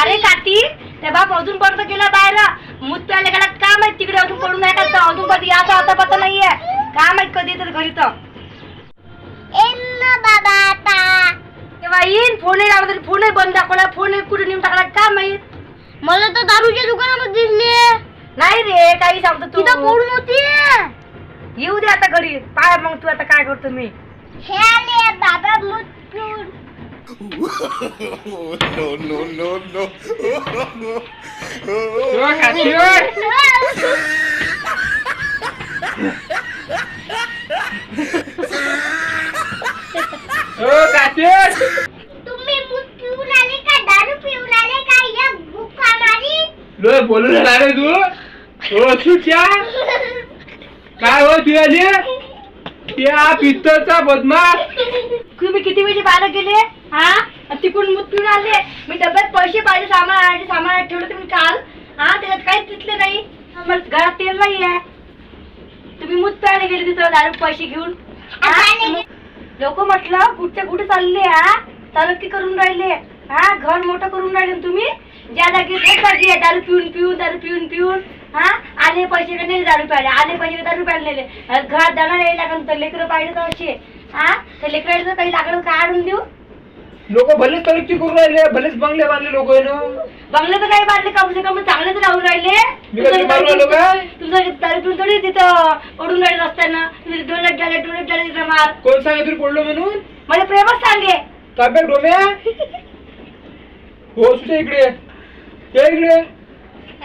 का रे काती ते बाप अजून पर्यंत गेला बाहेर. मूत प्यायला गेला का माहीत तिकडे अजून पडून नाही का? अजून कधी याचा आता पत्ता नाहीये. का माहीत कधी येतात घरी तर. बाबा आता. तेव्हा येईन. फोन लावला तरी फोन बंद दाखवला फोन कुठे नेऊन टाकला का माहीत? मला तर दारूच्या दुकानामध्ये दिसली नाही रे काही सांगतो तू. तिथं पडून होती. येऊ दे आता घरी. पाय मग तू आता काय करतो मी. हे आले बाबा मुतून. No, no, no, no. हो काती तुम्ही मूत पिऊन आले का? दारू पिऊन आले का? या भुका मारी. लो बोलू राहिला रे तू. हो सुच्या काय? हो तू आली त्या पित्तळचा बदमाश? तुम्ही किती वेळची बाहेर गेले? हा? आणि तिकडून मूत पिऊन आले. मी डब्यात पैसे पाहिजे सामान आणायचे सामान आणायला ठेवलं तुम्ही काल. हा त्याच्यात काहीच दिसले नाही. मला घरात तेल नाही आहे तुम्ही मूत प्यायला गेले तिथं दारू पैसे घेऊन. लोक म्हटलं कुठच्या कुठे चालले हा? तरक्की करून राहिले? हा घर मोठं करून राहिले तुम्ही? ज्या जागी जागी दारू पिऊन पिऊन दारू पिऊन पिऊन. हा? आले पैसे का नाही दारू प्यायले? आले पैसे दारू प्यायला नेले? घरात जाणार यायला लागून तर लेकरं पाहिजे तर असे. हा? तर लेकराचं काही लागलं का आणून देऊ? लोक भलेच तरक्की करून राहिले भलेच बंगले बांधले लोक आहे ना. बंगले तर नाही बांधले कम से कम चांगले तर राहून राहिले. मी कधी मारून राहिलो काय? तुमचं थोडी तिथं पडून राहिले रस्त्यानं. तुम्ही डोळ्यात झाले डोळ्यात झाले तिथं मार. कोण सांगितलं पडलो म्हणून? मला प्रेमच सांगे. ताब्यात डोम्या? हो सुद्धा इकडे. ये इकडे.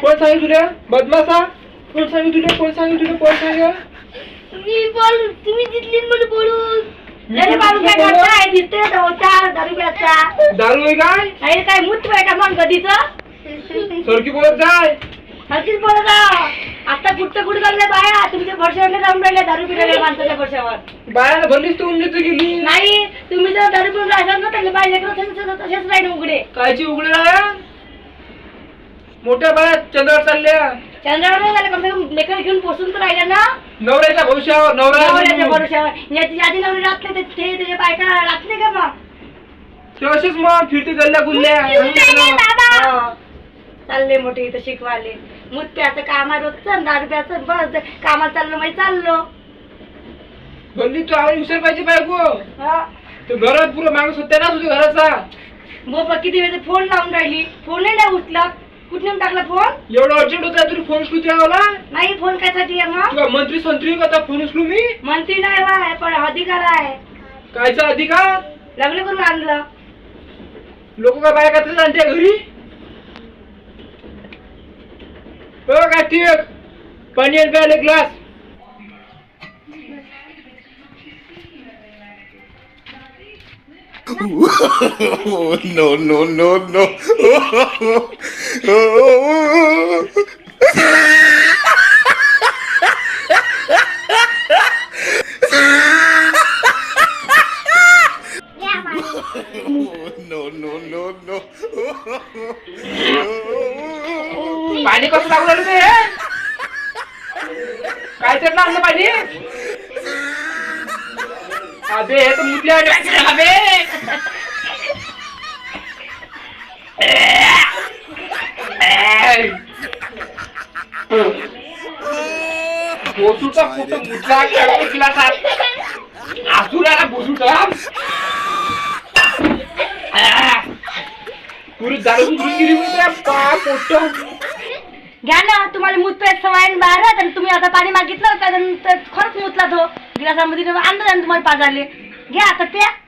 कोण सांगितलं तुला? बदमासा कोण सांगितलं तुला? कोण सांगितलं तुला? कोण सांगितलं मी बोल तुम्ही दिसली मला बोलून कोण बाबू काय? करताय? दिसते दारू आहे काय? मूत का मग कधीच? सरकी बोलत जाय. हलकीच बोलत आहो. आता कुठं कुठं चाललंय बाया? तुमच्या भरशावर राहून राहिले दारू पिलेल्या माणसाच्या भरशावर बायाला भरलीच तू उन्नत गेली? नाही तुम्ही जर दारू पिऊन राहिला ना तर बाय लेकरं तसेच राहिले उघडे. कायची उघडे राया मोठ्या बाया चंद्रावर चालल्या. चंद्रावर नाही झालं कम से कम लेकर घेऊन पोचून तर ना? नवऱ्याच्या भविष्यावर नवऱ्याच्या नवऱ्या भरोशावर याची यादी नवरी राहत नाही ते त्याच्या बायका राहत का मग? फिरती गल्ल्या गुल्ल्या. हो. चालले मोठे इथं शिकवाले. मूत प्याचं काम आहे रोजचं दारू प्याचं बस. कामाला चाललो म्हणजे चाललो. गल्ली तू आवाज विसर पाहिजे बायको. हा. तू घरात पुरं माणूस होत्या ना तुझ्या घराचा. बाबा किती वेळ फोन लावून राहिली. फोनही नाही उचला कुठून टाकला फोन? एवढं अर्जंट होता तुला फोन उचलू त्याला नाही फोन कशासाठी आहे मग? तुला मंत्री संत्री का? फोन उचलू मी. मंत्री नाही बाय पण अधिकार आहे. कायचा अधिकार? लग्न करून आणलं. लोक काय बायका तसंच आणते घरी? हो काय ठीक. पाणी प्यायला glass no, no, no, no. no, no, no, no. पाणी कसं लागू राहिलं ते काय तर आणलं पाणी अबे हे तर मुतल्या अबे पुरी दारू गेली पा पोट घ्या ना तुम्हाला मूत पेट बाहेर राहत आणि तुम्ही आता पाणी मागितलं होतं तर खरंच मुतला तो. गिलासामध्ये आणलं आणि तुम्हाला पाजाले. घ्या आता प्या.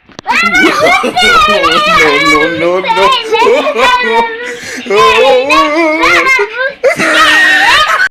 no, no, no, no.